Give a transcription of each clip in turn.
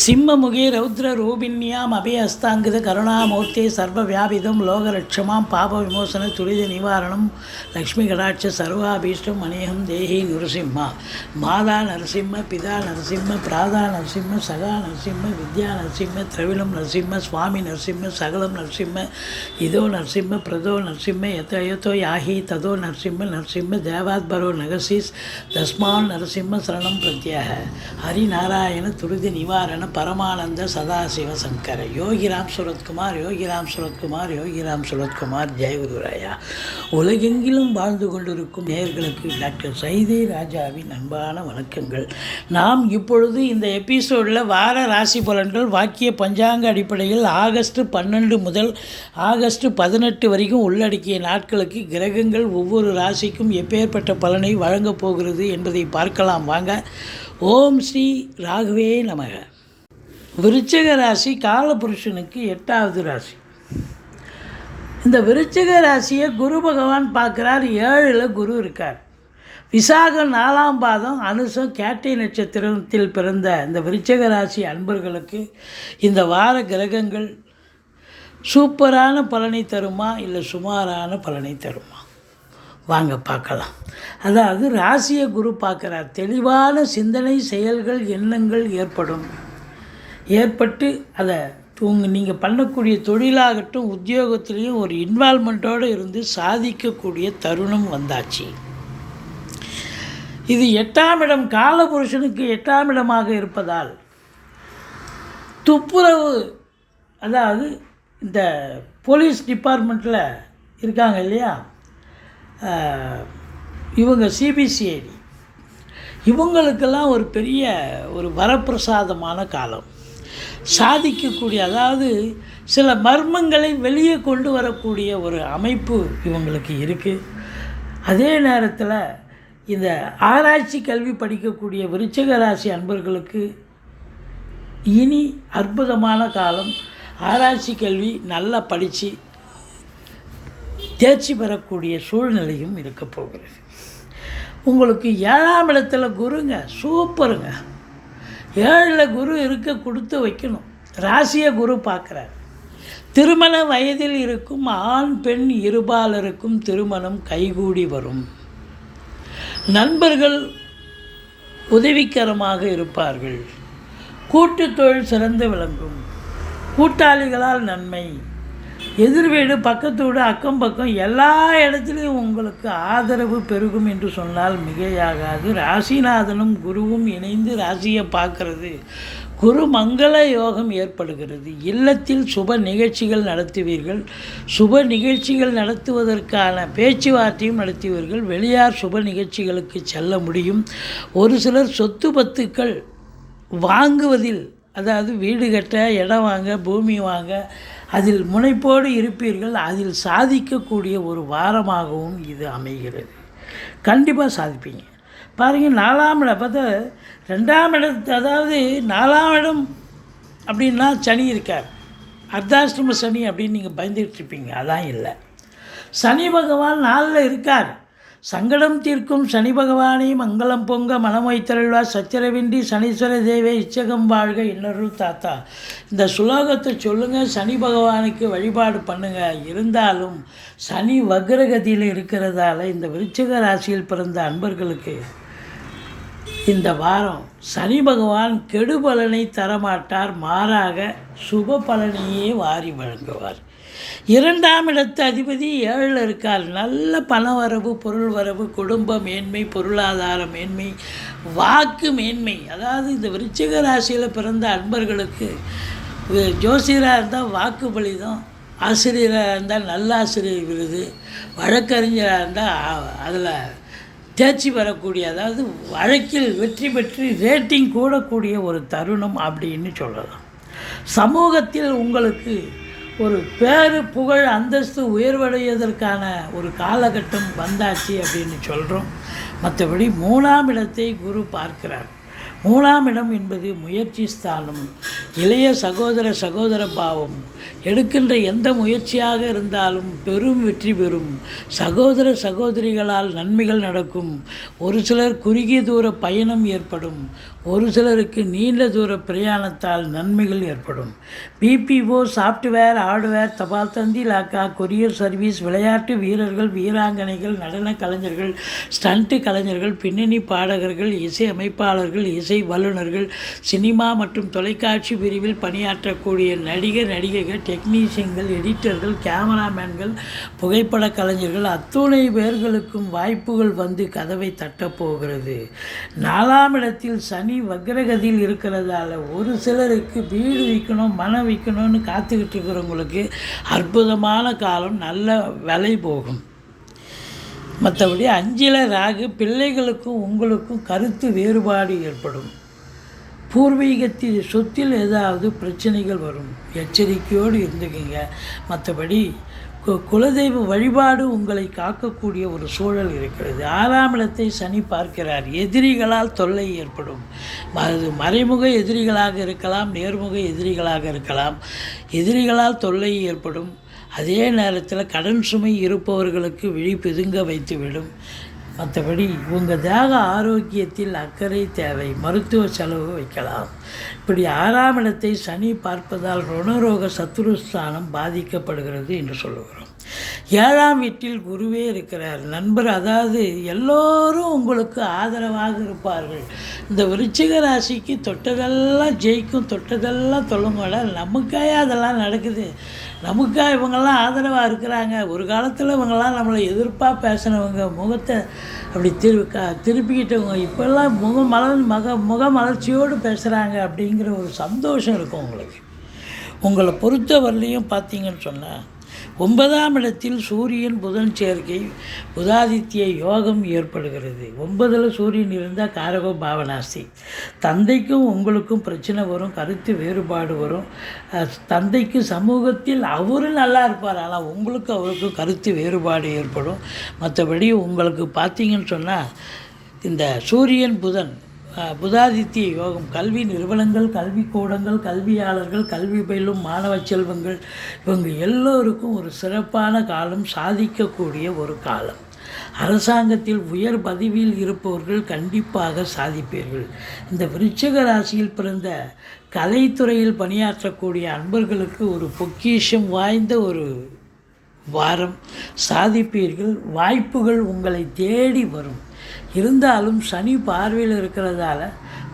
சிம்மமுகே ரௌத்ர ரூபிண்யாம் அபயஸ்தாங்கித கருணாமூர்த்தி சர்வ வியாபிதம் லோகலட்சமாம் பாப விமோசன துரித நிவாரணம் லக்ஷ்மி கடாட்ச சர்வாபீஷ்டம் அநேகம் தேகி நரசிம்மா. மாதா நரசிம்ம பிதா நரசிம்ம பிராதா நரசிம்ம சகா நரசிம்ம வித்யா நரசிம்ம திரவிலம் நரசிம்ம சுவாமி நரசிம்ம சகலம் நரசிம்ம இதோ நரசிம்ம பிரதோ நரசிம்ம எத்த எத்தோ யாஹி ததோ நரசிம்ம நரசிம்ம தேவாத்பரோ நகசிஸ் தஸ்மான் நரசிம்ம சரணம் பிரத்யாக. ஹரிநாராயண துரித நிவாரண பரமானந்த சதாசிவ சங்கர. யோகிராம் சுரத்குமார் யோகிராம் சுரத்குமார் யோகிராம் சுரத்குமார் ஜெயகுருராயா உலகெங்கிலும் வாழ்ந்து கொண்டிருக்கும் நேர்களுக்கு டாக்டர் சைதே ராஜாவின் அன்பான வணக்கங்கள். நாம் இப்பொழுது இந்த எபிசோடில் வார ராசி பலன்கள் வாக்கிய பஞ்சாங்க அடிப்படையில் ஆகஸ்ட் பன்னெண்டு முதல் ஆகஸ்ட் பதினெட்டு வரைக்கும் உள்ளடக்கிய நாட்களுக்கு கிரகங்கள் ஒவ்வொரு ராசிக்கும் எப்பேற்பட்ட பலனை வழங்கப் போகிறது என்பதை பார்க்கலாம். வாங்க ஓம் ஸ்ரீ ராகவே நமக. விருச்சிக ராசி காலபுருஷனுக்கு எட்டாவது ராசி. இந்த விருச்சிக ராசியை குரு பகவான் பார்க்குறார். ஏழில் குரு இருக்கார். விசாகம் நாலாம் பாதம் அனுசம் கேட்டை நட்சத்திரத்தில் பிறந்த இந்த விருச்சிக ராசி அன்பர்களுக்கு இந்த வார கிரகங்கள் சூப்பரான பலனை தருமா இல்லை சுமாரான பலனை தருமா? வாங்க பார்க்கலாம். அதாவது ராசியை குரு பார்க்குறார். தெளிவான சிந்தனை செயல்கள் எண்ணங்கள் ஏற்படும். ஏற்பட்டு அதை உங்கள் நீங்கள் பண்ணக்கூடிய தொழிலாகட்டும் உத்தியோகத்திலையும் ஒரு இன்வால்மெண்ட்டோடு இருந்து சாதிக்கக்கூடிய தருணம் வந்தாச்சு. இது எட்டாம் இடம் காலபுருஷனுக்கு எட்டாம் இடமாக இருப்பதால் துப்புரவு அதாவது இந்த போலீஸ் டிபார்ட்மெண்ட்டில் இருக்காங்க இல்லையா? இவங்க சிபிசிஐடி இவங்களுக்கெல்லாம் ஒரு பெரிய ஒரு வரப்பிரசாதமான காலம். சாதிக்கக்கூடிய அதாவது சில மர்மங்களை வெளியே கொண்டு வரக்கூடிய ஒரு அமைப்பு இவங்களுக்கு இருக்குது அதே நேரத்தில் இந்த ஆராய்ச்சி கல்வி படிக்கக்கூடிய விருச்சக ராசி அன்பர்களுக்கு இனி அற்புதமான காலம். ஆராய்ச்சி கல்வி நல்லா படித்து தேர்ச்சி பெறக்கூடிய சூழ்நிலையும் இருக்க போகிறது. உங்களுக்கு ஏழாம் இடத்துல குருங்க சூப்பருங்க. ஏழில் குரு இருக்க கொடுத்து வைக்கணும். ராசியை குரு பார்க்குறார். திருமண வயதில் இருக்கும் ஆண் பெண் இருபாலருக்கும் திருமணம் கைகூடி வரும். நண்பர்கள் உதவிக்கரமாக இருப்பார்கள். கூட்டு தொழில் சிறந்து விளங்கும். கூட்டாளிகளால் நன்மை. எதிர் வீடு பக்கத்து வீடு அக்கம் பக்கம் எல்லா இடத்துலையும் உங்களுக்கு ஆதரவு பெருகும் என்று சொன்னால் மிகையாகாது. ராசிநாதனும் குருவும் இணைந்து ராசியை பார்க்கறது. குரு மங்கள யோகம் ஏற்படுகிறது. இல்லத்தில் சுப நிகழ்ச்சிகள் நடத்துவீர்கள். சுப நிகழ்ச்சிகள் நடத்துவதற்கான பேச்சுவார்த்தையும் நடத்துவீர்கள். வெளியார் சுப நிகழ்ச்சிகளுக்கு செல்ல முடியும். ஒரு சிலர் சொத்து பத்துக்கள் வாங்குவதில் அதாவது வீடு கட்ட இடம் வாங்க பூமி வாங்க அதில் முனைப்போடு இருப்பீர்கள். அதில் சாதிக்கக்கூடிய ஒரு வாரமாகவும் இது அமைகிறது. கண்டிப்பாக சாதிப்பீங்க. பாருங்கள் நாலாம் இடம் பார்த்தா ரெண்டாம் இடத்து அதாவது நாலாம் இடம் அப்படின்னா சனி இருக்கார். அர்த்தாஷ்டம சனி அப்படின்னு நீங்கள் பயந்துகிட்டு இருப்பீங்க. அதான் இல்லை. சனி பகவான் நாளில் இருக்கார். சங்கடம் தீர்க்கும் சனி பகவானை மங்களம் பொங்க மனம் வைத்தருள்வா சச்சரவின்றி சனீஸ்வர தேவே இச்சகம் வாழ்க இன்னொரு தாத்தா. இந்த சுலோகத்தை சொல்லுங்கள் சனி பகவானுக்கு வழிபாடு பண்ணுங்கள் இருந்தாலும் சனி வக்ரகதியில் இருக்கிறதால இந்த விருச்சிக ராசியில் பிறந்த அன்பர்களுக்கு இந்த வாரம் சனி பகவான் கெடு பலனை தரமாட்டார். மாறாக சுப பலனையே வாரி வழங்குவார். இரண்டாம் இடத்து அதிபதி ஏழில் இருக்கார் நல்ல பண வரவு பொருள் வரவு குடும்ப மேன்மை பொருளாதார மேன்மை வாக்கு மேன்மை. அதாவது இந்த விருச்சிக ராசியில் பிறந்த அன்பர்களுக்கு ஜோசியராக இருந்தால் வாக்கு பலிதம் ஆசிரியராக இருந்தால் நல்ல ஆசிரியர் விருது. வழக்கறிஞராக இருந்தால் அதில் தேர்ச்சி பெறக்கூடிய அதாவது வழக்கில் வெற்றி பெற்று ரேட்டிங் கூடக்கூடிய ஒரு தருணம் அப்படின்னு சொல்லலாம். சமூகத்தில் உங்களுக்கு ஒரு பேரு புகழ் அந்தஸ்து உயர்வடைவதற்கான ஒரு காலகட்டம் வந்தாச்சு அப்படின்னு சொல்கிறோம் மற்றபடி மூணாம் இடத்தை குரு பார்க்கிறார். மூணாம் இடம் என்பது முயற்சி ஸ்தானம். இளைய சகோதர சகோதர பாவம். எடுக்கின்ற எந்த முயற்சியாக இருந்தாலும் பெரும் வெற்றி பெறும். சகோதர சகோதரிகளால் நன்மைகள் நடக்கும். ஒரு சிலர் குறுகிய தூர பயணம் ஏற்படும். ஒரு சிலருக்கு நீண்ட தூர பிரயாணத்தால் நன்மைகள் ஏற்படும். பிபிஓ சாஃப்ட்வேர் ஹார்ட்வேர் தபால் தந்தி லாக்கா கொரியர் சர்வீஸ் விளையாட்டு வீரர்கள் வீராங்கனைகள் நடன கலைஞர்கள் ஸ்டண்ட் கலைஞர்கள் பின்னணி பாடகர்கள் இசை அமைப்பாளர்கள் இசை வல்லுநர்கள் சினிமா மற்றும் தொலைக்காட்சி பிரிவில் பணியாற்றக்கூடிய நடிகர் நடிகைகள் டெக்னீஷியன்கள் எடிட்டர்கள் கேமராமேன்கள் புகைப்பட கலைஞர்கள் அத்துணை பேர்களுக்கும் வாய்ப்புகள் வந்து கதவை தட்டப் போகிறது. நாலாம் இடத்தில் சனி வக்ரகதியில் இருக்கிறதால ஒரு சிலருக்கு வீடு விற்கணும் மனம் விற்கணும்னு காத்துக்கிட்டு இருக்கிறவங்களுக்கு அற்புதமான காலம் நல்ல விலை போகும். மற்றபடி அஞ்சில ராகு பிள்ளைகளுக்கும் உங்களுக்கும் கருத்து வேறுபாடு ஏற்படும். பூர்வீகத்தில் சொத்தில் ஏதாவது பிரச்சனைகள் வரும். எச்சரிக்கையோடு இருந்துக்குங்க. மற்றபடி கு குலதெய்வ வழிபாடு உங்களை காக்கக்கூடிய ஒரு சூழல் இருக்கிறது. ஆறாம் இடத்தை சனி பார்க்கிறார். எதிரிகளால் தொல்லை ஏற்படும். அது மறைமுக எதிரிகளாக இருக்கலாம் நேர்முக எதிரிகளாக இருக்கலாம். எதிரிகளால் தொல்லை ஏற்படும். அதே நேரத்தில் கடன் சுமை இருப்பவர்களுக்கு விழி பிதுங்க வைத்துவிடும். மற்றபடி உங்கள் தேக ஆரோக்கியத்தில் அக்கறை தேவை மருத்துவ செலவு வைக்கலாம். இப்படி ஆறாம் இடத்தை சனி பார்ப்பதால் ருணரோக சத்துருஸ்தானம் பாதிக்கப்படுகிறது என்று சொல்லுகிறோம். ஏழாம் வீட்டில் குருவே இருக்கிறார். நண்பர் அதாவது எல்லோரும் உங்களுக்கு ஆதரவாக இருப்பார்கள். இந்த விருச்சிக ராசிக்கு தொட்டதெல்லாம் ஜெயிக்கும் தொட்டதெல்லாம் தொல்லுங்கட நமக்காக அதெல்லாம் நடக்குது. நமக்கா இவங்கெல்லாம் ஆதரவாக இருக்கிறாங்க. ஒரு காலத்தில் இவங்கெல்லாம் நம்மளை எதிர்ப்பாக பேசினவங்க முகத்தை அப்படி திரு க திருப்பிக்கிட்டவங்க இப்போல்லாம் முக மலர் மக முக மலர்ச்சியோடு பேசுகிறாங்க அப்படிங்கிற ஒரு சந்தோஷம் இருக்கும் உங்களுக்கு. உங்களை பொறுத்தவரையிலையும் பார்த்தீங்கன்னு சொன்னால் ஒன்பதாம் இடத்தில் சூரியன் புதன் சேர்க்கை புதாதித்ய யோகம் ஏற்படுகிறது. ஒன்பதில் சூரியன் இருந்தால் காரகோ பாவனாசி தந்தைக்கும் உங்களுக்கும் பிரச்சனை வரும் கருத்து வேறுபாடு வரும். தந்தைக்கு சமூகத்தில் அவரும் நல்லா இருப்பார் ஆனால் உங்களுக்கு அவருக்கும் கருத்து வேறுபாடு ஏற்படும். மற்றபடி உங்களுக்கு பார்த்தீங்கன்னு சொன்னால் இந்த சூரியன் புதன் புதாதித்ய யோகம். கல்வி நிறுவனங்கள் கல்விக்கூடங்கள் கல்வியாளர்கள் கல்வி பயிலும் மாணவ செல்வங்கள் இவங்க எல்லோருக்கும் ஒரு சிறப்பான காலம் சாதிக்கக்கூடிய ஒரு காலம். அரசாங்கத்தில் உயர் பதவியில் இருப்பவர்கள் கண்டிப்பாக சாதிப்பீர்கள். இந்த விருச்சிக ராசியில் பிறந்த கலைத்துறையில் பணியாற்றக்கூடிய அன்பர்களுக்கு ஒரு பொக்கிஷம் வாய்ந்த ஒரு வாரம். சாதிப்பீர்கள். வாய்ப்புகள் உங்களை தேடி வரும். இருந்தாலும் சனி பார்வையில் இருக்கிறதால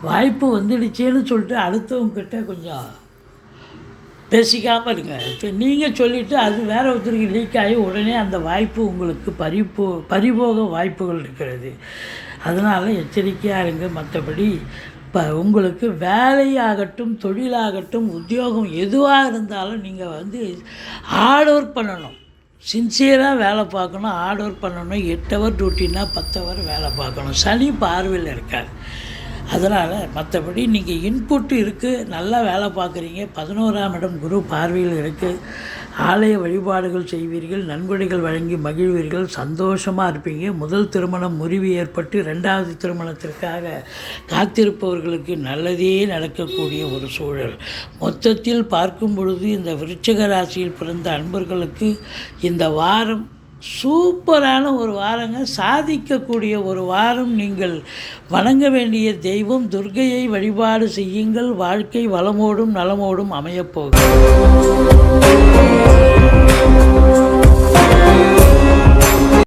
வாய்ப்பு வந்துடுச்சேன்னு சொல்லிட்டு அடுத்தவங்கிட்ட கொஞ்சம் பேசிக்காமல் இருங்க. இப்போ நீங்கள் சொல்லிவிட்டு அது வேறு ஒருத்தருக்கு லீக் ஆகி உடனே அந்த வாய்ப்பு உங்களுக்கு பறிப்போ பறிபோக வாய்ப்புகள் இருக்கிறது. அதனால் எச்சரிக்கையாக இருங்க. மற்றபடி இப்போ உங்களுக்கு வேலையாகட்டும் தொழிலாகட்டும் உத்தியோகம் எதுவாக இருந்தாலும் நீங்கள் வந்து ஹார்ட் ஒர்க் பண்ணணும். சின்சியராக வேலை பார்க்கணும் ஹார்ட் ஒர்க் பண்ணணும் எட்டு ஹவர் டியூட்டினா பத்து ஹவர் வேலை பார்க்கணும். சனி பார்வையில் இருக்கார். அதனால் மற்றபடி நீங்கள் இன்புட் இருக்குது நல்லா வேலை பார்க்குறீங்க பதினோராம் இடம் குரு பார்வையில் இருக்குது ஆலய வழிபாடுகள் செய்வீர்கள் நன்கொடைகள் வழங்கி மகிழ்வீர்கள் சந்தோஷமாக இருப்பீங்க. முதல் திருமணம் முறிவு ஏற்பட்டு ரெண்டாவது திருமணத்திற்காக காத்திருப்பவர்களுக்கு நல்லதே நடக்கக்கூடிய ஒரு சூழல். மொத்தத்தில் பார்க்கும் பொழுது இந்த விருச்சக ராசியில் பிறந்த அன்பர்களுக்கு இந்த வாரம் சூப்பரான ஒரு வாரங்க. சாதிக்கக்கூடிய ஒரு வாரம். நீங்கள் வணங்க வேண்டிய தெய்வம் துர்கையை வழிபாடு செய்யுங்கள். வாழ்க்கை வளமோடும் நலமோடும் அமையப்போகும் Thank you.